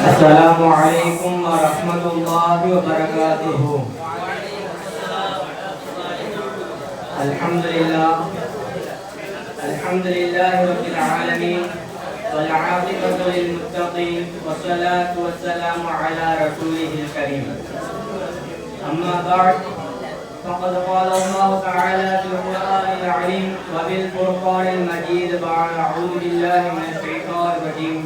السلام عليكم ورحمة الله وبركاته. الحمد لله. الحمد لله رب العالمين. والعاقبة للمتقين. والصلاة والسلام على رسوله الكريم. أما بعد فقد قال الله تعالى في القرآن العظيم وبالفرقان المجيد بعد أعوذ بالله من الشيطان الرجيم.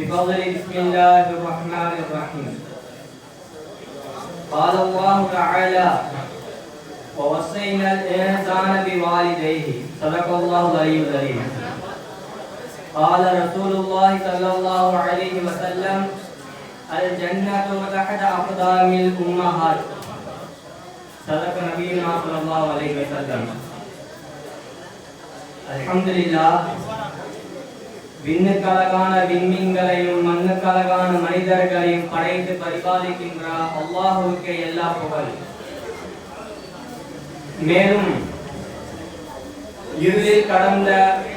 بفضل بسم الله الرحمن الرحيم. قال الله تعالى ووصينا الإنسان بوالديه. صدق الله العلي العظيم. قال رسول الله صلى الله عليه وسلم الجنة تحت أقدام الأمهات. صدق نبينا صلى الله عليه وسلم. الحمد لله விண்ணுக்கழகான விண்மீன்களையும் மண்ணுக்கழகான மனிதர்களையும் படைத்து பரிபாலிக்கின்ற அல்லாஹுவுக்கு எல்லா புகழ். மேலும் இருளில் கடந்த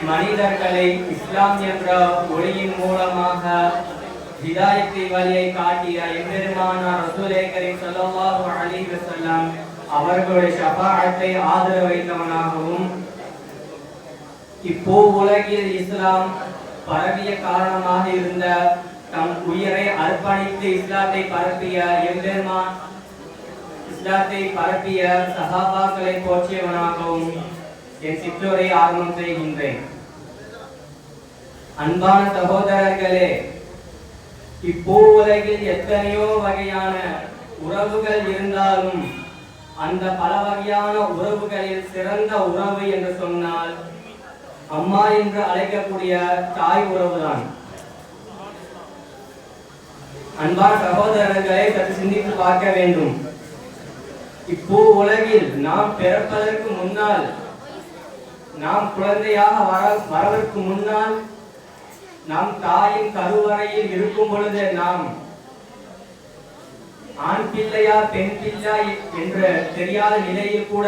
மனிதர்களை இஸ்லாம் என்ற ஒளியின் மூலமாக ஹிதாயத்தை வழியை காட்டிய எம்பெருமானார் ரசூலே கரீம் ஸல்லல்லாஹு அலைஹி வஸல்லம் அவர்களுடைய ஷஃபாஅத்தை ஆதரவு வைத்தவனாகவும் இப்போ உலகில் இஸ்லாம் பரவிய காரணமாக இருந்த தம் உயிரை அர்ப்பணித்து இஸ்லாத்தை பரப்பிய எம்பெருமான் இஸ்லாத்தை பரப்பிய சகாபாக்களை போற்றியவனாகவும் என் சிற்றோரை ஆர்வம் செய்கின்றேன். அன்பான சகோதரர்களே இப்போ உலகில் எத்தனையோ வகையான உறவுகள் இருந்தாலும் அந்த பல வகையான உறவுகளில் சிறந்த உறவு என்று சொன்னால் அம்மா என்று அழைக்கக்கூடிய தாய் உறவுதான். அன்பான சகோதரர்களை சற்று சிந்தித்து பார்க்க வேண்டும். இப்போ உலகில் நாம் பிறப்பதற்கு முன்னால் நாம் குழந்தையாக வர வரவதற்கு முன்னால் நாம் தாயின் கருவறையில் இருக்கும் பொழுது நாம் ஆண் பிள்ளையா பெண் பிள்ளை என்ற தெரியாத நிலையில் கூட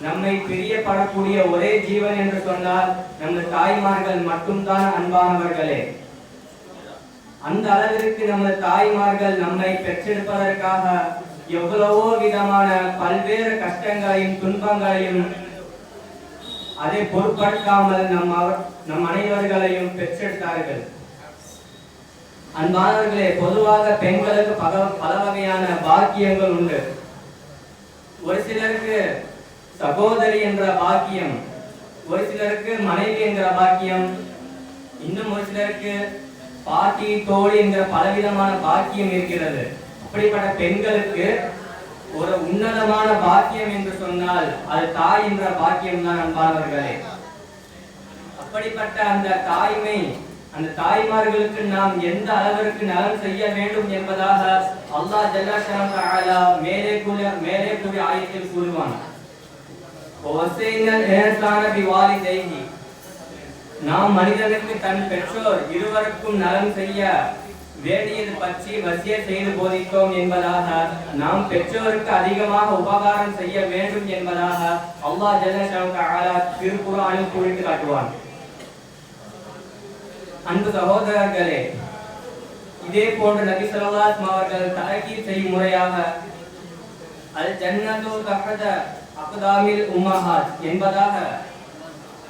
நம்மை பிரியப்படக்கூடிய ஒரே ஜீவன் என்று சொன்னால் நமது தாய்மார்கள் மட்டும்தான் அன்பானவர்களே. அந்த அளவிற்கு நமது தாய்மார்கள் நம்மை பெற்றெடுப்பதற்காக எவ்வளவோ விதமான பல்வேறு கஷ்டங்களையும் துன்பங்களையும் அதை பொருட்படுத்தாமல் நம் அவர் நம் அனைவர்களையும் பெற்றெடுத்தார்கள் அன்பானவர்களே பொதுவாக பெண்களுக்கு பல பல வகையான பாக்கியங்கள் உண்டு. ஒரு சிலருக்கு சகோதரி என்ற பாக்கியம் ஒரு சிலருக்கு மனைவி என்ற பாக்கியம் இன்னும் ஒரு சிலருக்கு பாட்டி தோழி என்கிற பலவிதமான பாக்கியம் இருக்கிறது. அப்படிப்பட்ட பெண்களுக்கு ஒரு உன்னதமான பாக்கியம் என்று சொன்னால் அது தாய் என்ற பாக்கியம் தான் அன்பானவர்களே. அப்படிப்பட்ட அந்த தாய்மை அந்த தாய்மார்களுக்கு நாம் எந்த அளவிற்கு நலம் செய்ய வேண்டும் என்பதாக அல்லாஹ் ஜல்லஷான் மேலே கூறிய மேலே கூறிய ஆயத்தில் கூறுவான். நாம் மனிதனுக்கு தன் பெற்றோர் இருவருக்கும் நலம் செய்ய வேண்டியது பற்றி வசிய செய்து போதித்தோம் என்பதாக நாம் பெற்றோருக்கு அதிகமாக உபகாரம் செய்ய வேண்டும் என்பதாக அல்லாஹ் ஜல்லஷான் திருக்குறானில் குறித்து காட்டுவான். அன்பு சகோதரர்களே இதே போன்ற நபி ஸல்லல்லாஹு அவர்கள் தலகீர் செய்யும் முறையாக அல் ஜன்னத்து தகத அக்தாமில் உம்மஹாத் என்பதாக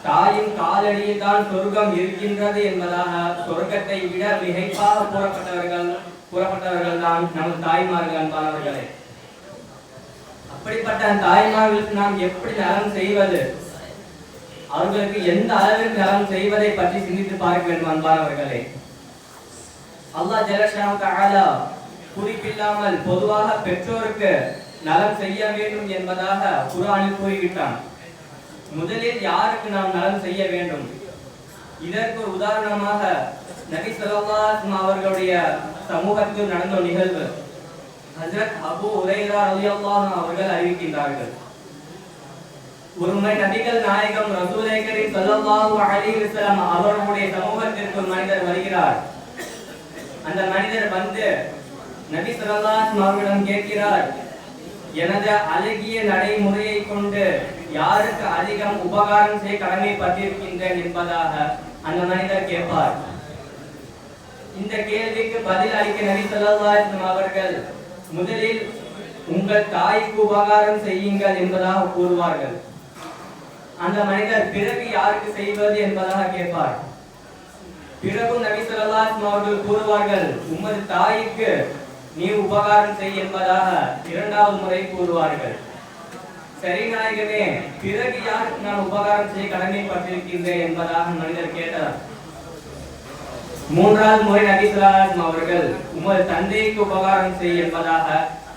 தாயின் காலடியில் தான் சொர்க்கம் இருக்கின்றது என்பதாக சொர்க்கத்தை விட மிகைப்பாக கூறப்பட்டவர்கள் கூறப்பட்டவர்கள் தான் நமது தாய்மார்கள் அன்பானவர்களே. அப்படிப்பட்ட தாய்மார்களுக்கு நாம் எப்படி நலம் செய்வது? அவர்களுக்கு எந்த அளவிற்கு நலம் செய்வதை பற்றி சிந்தித்து பார்க்க வேண்டும் அன்பானவர்களே. அல்லாஹ் ஜலஷாவு குறிப்பில்லாமல் பொதுவாக பெற்றோருக்கு நலம் செய்ய வேண்டும் என்பதாக குரானில் கூறிவிட்டான். முதலில் யாருக்கு நாம் நலம் செய்ய வேண்டும்? இதற்கு ஒரு உதாரணமாக நபி ஸல்லல்லாஹு அவர்களுடைய சமூகத்தில் நடந்த நிகழ்வு. ஹசரத் அபு ஹுரைரா அலி அவர்கள் அறிவிக்கின்றார்கள். ஒருமுறை நபிகள் நாயகம் ரசூலை கரீம் ஸல்லல்லாஹு அலைஹி வஸல்லம் அவர்களுடைய சமூகத்திற்கு ஒரு மனிதர் வருகிறார். அந்த மனிதர் வந்து நபி ஸல்லல்லாஹு அவர்களிடம் கேட்கிறார் எனது அழகிய நடைமுறையை கொண்டு யாருக்கு அதிகம் உபகாரம் செய்ய கடமைப்பட்டிருக்கின்றேன் என்பதாக அந்த மனிதர் கேட்பார். இந்த கேள்விக்கு பதில் அளிக்க நபி அவர்கள் முதலில் உங்கள் தாய்க்கு உபகாரம் செய்யுங்கள் என்பதாக கூறுவார்கள். அந்த மனிதர் பிறகு யாருக்கு செய்வது என்பதாக கேட்பார். பிறகும் நபி ஸல்லல்லாஹு அவர்கள் கூறுவார்கள் உமது தாய்க்கு நீ உபகாரம் செய் என்பதாக இரண்டாவது முறை கூறுவார்கள். சரி நாயகமே பிறகு யாருக்கு நான் உபகாரம் செய்ய கடமைப்பட்டிருக்கின்றேன் என்பதாக மனிதர் கேட்டார் மூன்றாவது முறை நபி அவர்கள் உமது தந்தைக்கு உபகாரம் செய் என்பதாக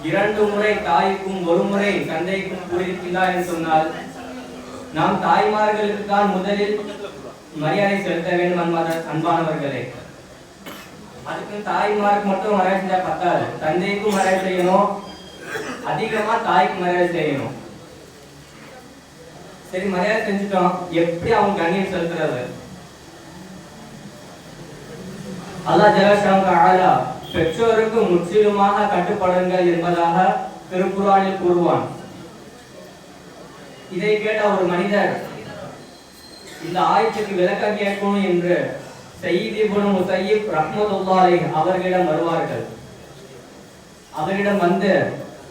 இரண்டு முறை தாய்க்கும் ஒரு முறை தந்தைக்கும் கூறியிருக்கிறார் என்று சொன்னால் நாம் தாய்மார்களுக்கு தான் முதலில் மரியாதை செலுத்த வேண்டும் அன்பான அன்பானவர்களே. அதுக்கு தாய்மாருக்கு மட்டும் மரியாதை செஞ்சா பத்தாது. தந்தைக்கும் மரியாதை செய்யணும். அதிகமா தாய்க்கு மரியாதை செய்யணும். சரி மரியாதை செஞ்சுட்டோம். எப்படி அவங்க கண்ணியம் செலுத்துறது? அல்லா ஜலஷாங்க ஆலா பெற்றோருக்கு முற்றிலுமாக கட்டுப்படுங்கள் என்பதாக திருக்குறானில் கூறுவான். இதை கேட்ட ஒரு மனிதர் இந்த ஆயத்துக்கு விளக்கம் கேட்கணும் என்று சயீதி குணம் முசையீப் ரஹ்மத்துல்லாஹி அவர்களிடம் வருவார்கள். அவரிடம் வந்து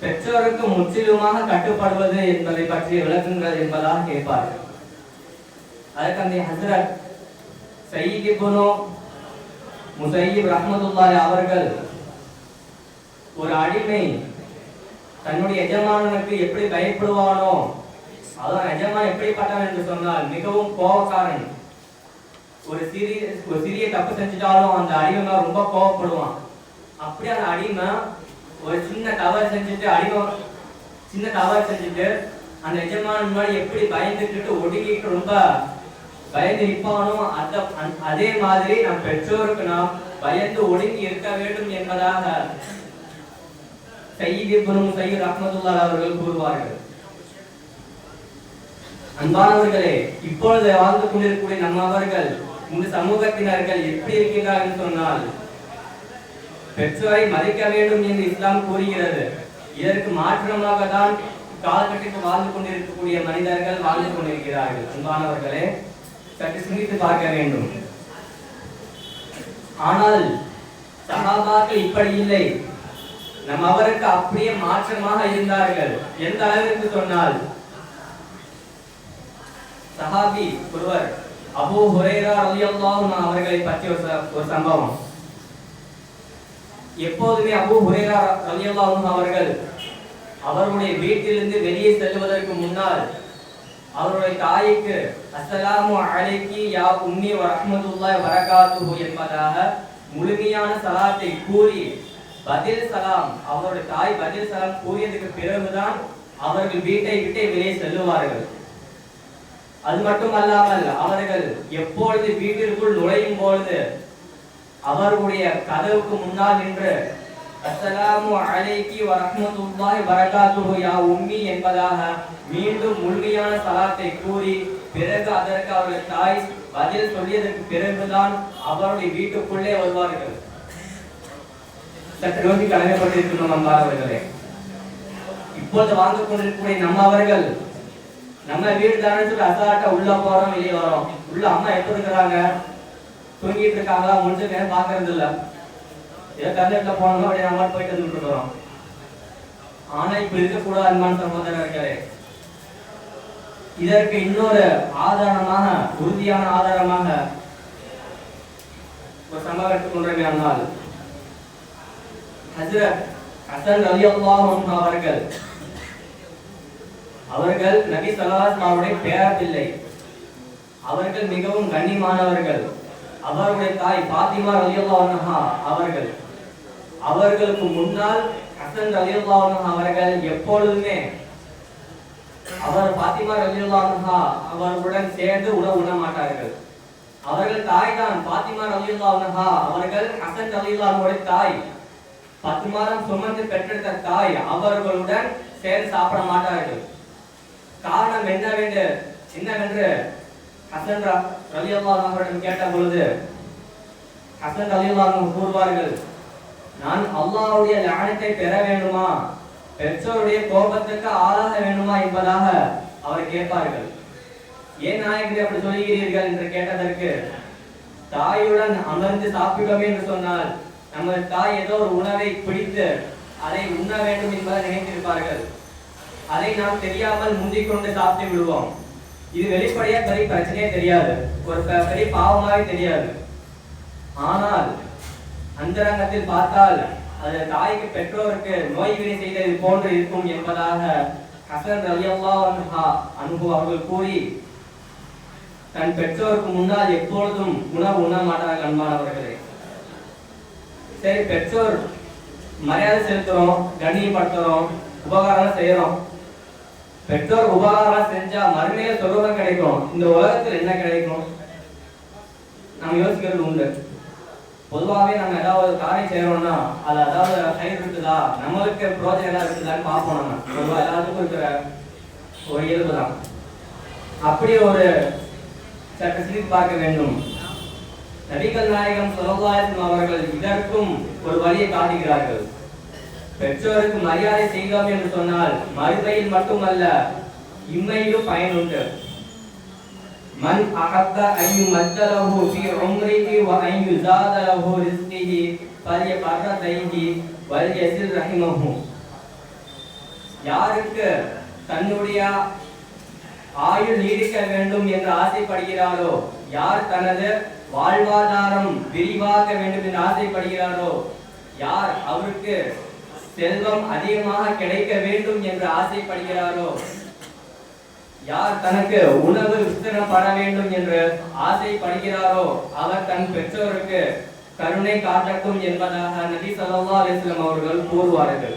பெற்றோருக்கு முற்றிலுமாக கட்டுப்படுவது என்பதை பற்றி விளக்குங்கள் என்பதாக கேட்பார்கள். அதற்கு அந்த ஹசரத் சயீதி குணம் முசையீப் ரஹ்மத்துல்லாஹி அவர்கள் ஒரு அடிமை தன்னுடைய எஜமானனுக்கு எப்படி பயப்படுவானோ அதான் எஜமான் எப்படிப்பட்டவன்? என்று சொன்னால் மிகவும் கோபக்காரன். ஒரு சிறிய ஒரு சிறிய தப்பு செஞ்சுட்டாலும் அந்த அடிமை ரொம்ப கோவப்படுவான். அப்படியே அந்த அடிமை ஒரு சின்ன தவறு செஞ்சுட்டு அடிமை சின்ன தவறு செஞ்சுட்டு அந்த எஜமான முன்னாடி எப்படி பயந்துட்டு ஒடுங்கிட்டு ரொம்ப பயந்து நிற்பானோ அந்த அதே மாதிரி நம் பெற்றோருக்கு நாம் பயந்து ஒடுங்கி இருக்க வேண்டும் என்பதாக சையீத் இப்னும் சையீத் அஹமதுல்லா அவர்கள் கூறுவார்கள். அன்பானவர்களே இப்பொழுது வாழ்ந்து கொண்டிருக்கக்கூடிய நம்ம அவர்கள் இந்த சமூகத்தினர்கள் எப்படி இருக்கின்றார்கள் சொன்னால் பெற்றோரை மதிக்க வேண்டும் என்று இஸ்லாம் கூறுகிறது. இதற்கு மாற்றமாக தான் காலகட்டத்தில் வாழ்ந்து கொண்டிருக்கக்கூடிய மனிதர்கள் வாழ்ந்து கொண்டிருக்கிறார்கள். அன்பானவர்களே சற்று சிந்தித்து பார்க்க வேண்டும். ஆனால் சகாபாக்கள் இப்படி இல்லை. நம் அவருக்கு அப்படியே மாற்றமாக இருந்தார்கள். எந்த அளவிற்கு சொன்னால் சஹாபி ஒருவர் அபு ஹுரைரா அலி அல்லாஹும் அவர்களை பற்றி ஒரு ஒரு சம்பவம். எப்போதுமே அபு ஹுரைரா அலி அல்லாஹும் அவர்கள் அவருடைய வீட்டிலிருந்து வெளியே செல்வதற்கு முன்னால் அவருடைய தாய்க்கு அஸ்ஸலாமு அலைக்கி யா உம்மி வ ரஹ்மத்துல்லாஹி என்பதாக முழுமையான சலாத்தை கூறி பதில் சலாம் அவருடைய தாய் பதில் சலாம் கூறியதுக்கு பிறகுதான் அவர்கள் வீட்டை விட்டு வெளியே செல்லுவார்கள். அது மட்டுமல்லாமல் அவர்கள் எப்பொழுது வீட்டிற்குள் நுழையும் பொழுது அவர்களுடைய கதவுக்கு முன்னால் நின்று அஸ்ஸலாமு அலைக்கி வ ரஹ்மத்துல்லாஹி யா உம்மி என்பதாக மீண்டும் முழுமையான சலாத்தை கூறி பிறகு அதற்கு அவருடைய தாய் பதில் சொல்லியதற்கு பிறகுதான் அவருடைய வீட்டுக்குள்ளே வருவார்கள். சற்று நோக்கி கடமைப்பட்டிருக்கணும் நம்பாதவர்களே இப்போது வாழ்ந்து கொண்டிருக்கக்கூடிய நம்ம அவர்கள் நம்ம வீடு தானே சொல்லி அசால்ட்டா உள்ள போறோம் வெளியே வரோம். உள்ள அம்மா எப்ப இருக்கிறாங்க? தூங்கிட்டு இருக்காங்களா? முடிஞ்ச நேரம் பாக்குறது இல்ல. ஏதோ கல்லூரில போனோம் அப்படியே நம்ம போயிட்டு வந்துட்டு இருக்கிறோம். ஆனா இப்ப இருக்கக்கூடாது அன்பான இருக்காரு. இதற்கு இன்னொரு ஆதாரமாக உறுதியான ஆதாரமாக ஒரு சம்பவம் எடுத்துக்கொண்டே ஆனால் ஹஜ்ரத் ஹசன் ரலியல்லாஹு அன்ஹு அவர்கள் அவர்கள் நபி ஸல்லல்லாஹு பேரப்பிள்ளை. அவர்கள் மிகவும் கண்ணியமானவர்கள். அவருடைய தாய் பாத்திமா ரலியல்லா அவர்கள். அவர்களுக்கு முன்னால் ஹசன் ரலியல்லா அவர்கள் எப்பொழுதுமே. அவர் பாத்திமா ரலியல்லாஹு அவர்களுடன் சேர்ந்து உணவு உண்ண மாட்டார்கள். அவர்கள் தாய் தான் பாத்திமா ரலியல்லாஹு அவர்கள் ஹசன் ரலியல்லாஹு தாய். பத்து மாதம் சுமந்து பெற்றெடுத்த தாய் அவர்களுடன் சேர்ந்து சாப்பிட மாட்டார்கள். காரணம் என்னவென்று என்னவென்று ஹசன் ரலியல்லாஹு அவரிடம் கேட்ட பொழுது ஹசன் ரலியல்லாஹு கூறுவார்கள் நான் அல்லாஹ்வுடைய லானத்தை பெற வேண்டுமா? பெற்றோருடைய கோபத்துக்கு ஆளாக வேண்டுமா என்பதாக அவர் கேட்பார்கள். ஏன் நாயகரே அப்படி சொல்கிறீர்கள் என்று கேட்டதற்கு தாயுடன் அமர்ந்து சாப்பிட்டோம் என்று சொன்னால் நமது தாய் ஏதோ ஒரு உணவை பிடித்து அதை உண்ண வேண்டும் என்பதை நினைத்திருப்பார்கள். அதை நாம் தெரியாமல் முந்திக் கொண்டு சாப்பிட்டு விடுவோம். இது வெளிப்படையா பெரிய பிரச்சனையே தெரியாது. ஒரு பெரிய பாவமாவே தெரியாது. ஆனால் அந்தரங்கத்தில் பார்த்தால் அது தாய்க்கு பெற்றோருக்கு நோய் வினை செய்தது போன்று இருக்கும் என்பதாக ஹசன் ரலியல்லாஹு அன்பு அவர்கள் கூறி தன் பெற்றோருக்கு முன்னால் எப்பொழுதும் உணவு உண்ண மாட்டாங்க அன்பானவர்களே சரி பெற்றோர் மரியாதை செலுத்துறோம் கண்ணியப்படுத்துறோம் உபகாரம் செய்யறோம் பெற்றோர் உபகாரம் செஞ்சா மறுமையில சொருகம் கிடைக்கும். இந்த உலகத்தில் என்ன கிடைக்கும்? நம்ம யோசிக்கிறது உண்டு. பொதுவாகவே நம்ம ஏதாவது ஒரு காரியம் செய்யறோம்னா அது அதாவது கயிறு இருக்குதா? நம்மளுக்கு ப்ரோஜனம் ஏதாவது இருக்குதான்னு பார்ப்போம் நம்ம. பொதுவாக எல்லாத்துக்கும் இருக்கிற ஒரு இயல்பு தான். அப்படி ஒரு சற்று சிரித்து பார்க்க வேண்டும். நபிகள் நாயகம் சுலபாயசம் அவர்கள் இதற்கும் ஒரு வழியை காட்டுகிறார்கள். பெற்றோருக்கு மரியாதை செய்தோம் என்று சொன்னால் மறுமையில் மட்டுமல்ல இம்மையிலும் பயனுண்டு மன் அஹப்ப ஐயு மத்தலஹு ஃபி உம்ரிஹி வ ஐயு ஜாதலஹு ரிஸ்கிஹி பரிய பரதைஹி வல் யசிர் ரஹிமஹு. யாருக்கு தன்னுடைய ஆயுள் நீடிக்க வேண்டும் என்று ஆசைப்படுகிறாரோ யார் தனது வாழ்வாதாரம் விரிவாக்க வேண்டும் என்று ஆசைப்படுகிறாரோ யார் அவருக்கு செல்வம் அதிகமாக கிடைக்க வேண்டும் என்று ஆசைப்படுகிறாரோ? யார் தனக்கு உணவு விஸ்தரப்பட வேண்டும் என்று ஆசைப்படுகிறாரோ அவர் தன் பெற்றோருக்கு கருணை காட்டட்டும் என்பதாக நபி சல்லா அலிஸ்லாம் அவர்கள் கூறுவார்கள்.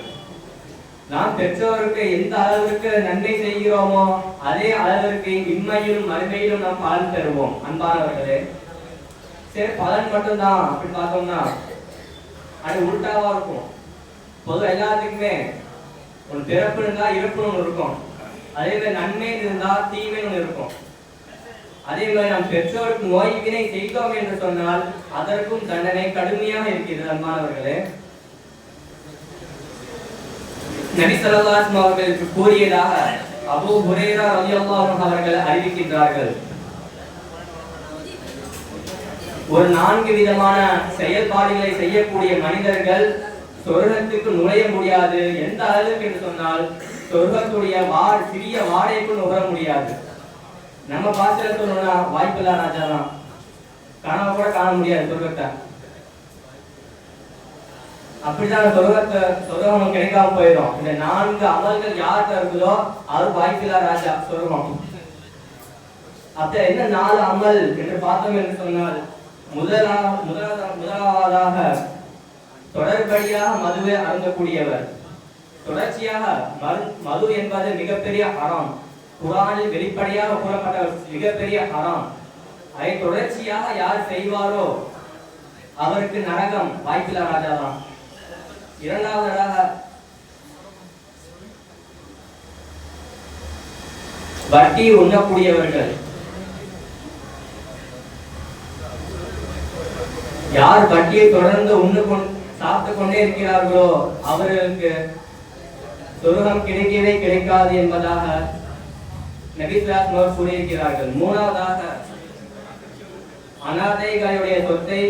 நாம் பெற்றோருக்கு எந்த அளவிற்கு நன்மை செய்கிறோமோ அதே அளவிற்கு இம்மையிலும் மறுமையிலும் நாம் பலன் பெறுவோம். அன்பானவர்களே சரி பலன் மட்டும்தான் அப்படி பார்த்தோம்னா அது உள்டாவா இருக்கும். பொதுவாக எல்லாத்துக்குமே ஒரு பிறப்பு இருந்தா இறப்புன்னு ஒண்ணு இருக்கும். அதே மாதிரி நன்மை இருந்தா தீமை ஒன்று இருக்கும். அதே மாதிரி நாம் பெற்றோருக்கு நோய் வினை செய்தோம் என்று சொன்னால் அதற்கும் தண்டனை கடுமையாக இருக்கிறது அன்பானவர்களே. நபி அவர்களுக்கு கூறியதாக அபு ஹுரைரா ரலியல்லாஹு அவர்கள் அறிவிக்கின்றார்கள். ஒரு நான்கு விதமான செயல்பாடுகளை செய்யக்கூடிய மனிதர்கள் சொர்க்கத்துக்கு நுழைய முடியாது. எந்த அளவுக்கு என்று சொன்னால் சொர்க்கத்துடைய வார் சிறிய வாடைக்குள் நுகர முடியாது. நம்ம பாசல சொல்லணும்னா வாய்ப்பில்லா ராஜா தான் கூட காண முடியாது சொர்க்கத்தை அப்படிதான் சொர்க்கத்தை சொர்க்கம் கிடைக்காம போயிடும். இந்த நான்கு அமல்கள் யார்கிட்ட இருக்குதோ அவர் வாய்ப்பில்லா ராஜா சொர்க்கம் அப்ப என்ன நாலு அமல் என்று பார்த்தோம் என்று சொன்னால் முதலா முதலாவதாக முதலாவதாக தொடர்படியாக மதுவை அருந்தக்கூடியவர். தொடர்ச்சியாக மது என்பது மிகப்பெரிய அறம். குரானில் வெளிப்படையாக கூறப்பட்ட மிகப்பெரிய அறம். அதை தொடர்ச்சியாக யார் செய்வாரோ அவருக்கு நரகம் வாய்ப்பில ராஜா தான் இரண்டாவதாக வட்டி உண்ணக்கூடியவர்கள். யார் வட்டியை தொடர்ந்து உண்ணு கொண்டு சாப்பிட்டு கொண்டே இருக்கிறார்களோ அவர்களுக்கு சொர்க்கம் கிடைக்கவே கிடைக்காது என்பதாக நபிஸ்லாஸ் அவர் கூறியிருக்கிறார்கள். மூணாவதாக அனாதைகளுடைய சொத்தை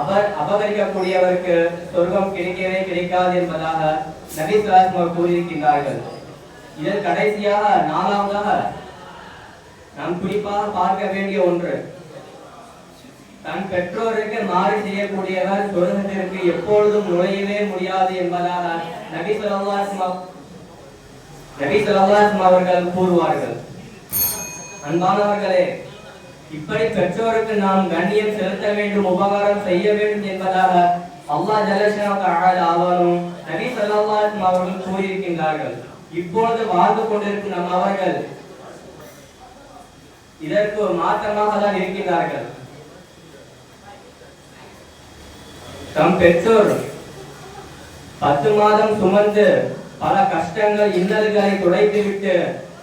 அவர் அபகரிக்கக்கூடியவருக்கு சொர்க்கம் கிடைக்கவே கிடைக்காது என்பதாக நபிஸ்லாஸ் அவர் கூறியிருக்கின்றார்கள். இதில் கடைசியாக நாலாவதாக நாம் குறிப்பாக பார்க்க வேண்டிய ஒன்று தன் பெற்றோருக்கு மாறு செய்யக்கூடியவர் சொர்க்கத்திற்கு எப்பொழுதும் நுழையவே முடியாது என்பதால் நபி ஸல்லல்லாஹு நபி ஸல்லல்லாஹு அவர்கள் கூறுவார்கள். அன்பானவர்களே இப்படி பெற்றோருக்கு நாம் கண்ணியம் செலுத்த வேண்டும் உபகாரம் செய்ய வேண்டும் என்பதாக அல்லாஹ் ஜல்லஷானு ஆவாரும் நபி ஸல்லல்லாஹு அவர்கள் கூறியிருக்கின்றார்கள். இப்பொழுது வாழ்ந்து கொண்டிருக்கும் நம் அவர்கள் இதற்கு ஒரு மாற்றமாக தான் இருக்கின்றார்கள். தம் பெற்றோர் பத்து மாதம் சுமந்து பல கஷ்டங்கள் இன்னல்களை துடைத்துவிட்டு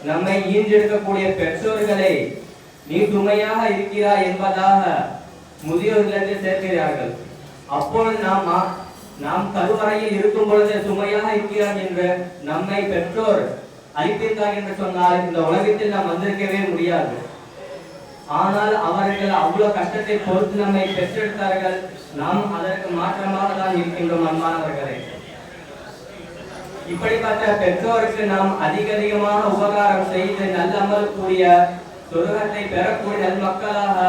நம்மை ஈன்றெடுக்கக்கூடிய பெற்றோர்களை நீ சுமையாக இருக்கிறாய் என்பதாக முதியோர்களிடத்தில் சேர்க்கிறார்கள். அப்பொழுது நாம் நாம் கருவறையில் இருக்கும் பொழுது சுமையாக இருக்கிறான் என்று நம்மை பெற்றோர் அழித்திருக்கார் என்று சொன்னால் இந்த உலகத்தில் நாம் வந்திருக்கவே முடியாது. ஆனால் அவர்கள் அவ்வளவு கஷ்டத்தை பொறுத்து நம்மை பெற்றெடுத்தார்கள். நாம் அதற்கு மாற்றமாக தான் இருக்கின்றோம் அன்பானவர்களே. இப்படிப்பட்ட பெற்றோருக்கு நாம் அதிக அதிகமான உபகாரம் செய்து நல்லமல் கூடிய சொர்க்கத்தை பெறக்கூடிய நல் மக்களாக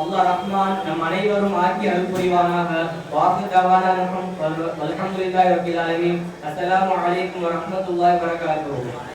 அல்லாஹ் ரஹ்மான் நம் அனைவரும் ஆக்கி அருள் புரிவானாக வாக்கு தவானா அல்ஹம்துலில்லாஹி ரப்பில் ஆலமீன். அஸ்ஸலாமு அலைக்கும் வரஹ்மத்துல்லாஹி வபரகாத்துஹு.